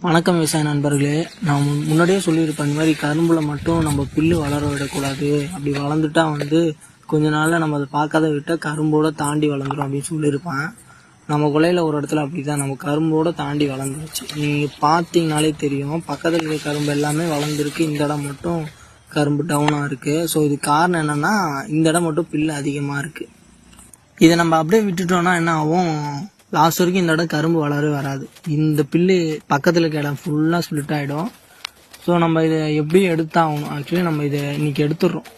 வணக்கம் விவசாய நண்பர்களே. நான் முன்- முன்னாடியே சொல்லியிருப்பேன் இந்த மாதிரி கரும்புல மட்டும் நம்ம புல்லு வளர விடக்கூடாது. அப்படி வளர்ந்துட்டா வந்து கொஞ்ச நாளில் நம்ம அதை பார்க்காத விட்டால் கரும்போட தாண்டி வளர்ந்துரும் அப்படின்னு சொல்லியிருப்பேன். நம்ம கொலையில் ஒரு இடத்துல அப்படிதான் நம்ம கரும்போட தாண்டி வளர்ந்துருச்சு. நீங்கள் பார்த்தீங்கனாலே தெரியும் பக்கத்தில் இருக்க கரும்பு எல்லாமே வளர்ந்துருக்கு. இந்த இடம் மட்டும் கரும்பு டவுனாக இருக்குது ஸோ இது காரணம் என்னன்னா இந்த இடம் மட்டும் பில்லு அதிகமாக இருக்குது இதை நம்ம அப்படியே விட்டுட்டோம்னா என்ன ஆகும்? லாஸ்ட் வரைக்கும் இந்த இடம் கரும்பு வளரவே வராது. இந்த பில்லு பக்கத்தில் இருக்க இடம் ஃபுல்லாக ஸ்ப்ளிட் ஆகிடும் ஸோ நம்ம இதை எப்படி எடுத்தாகணும். ஆக்சுவலி நம்ம இதை இன்றைக்கி எடுத்துடுறோம்.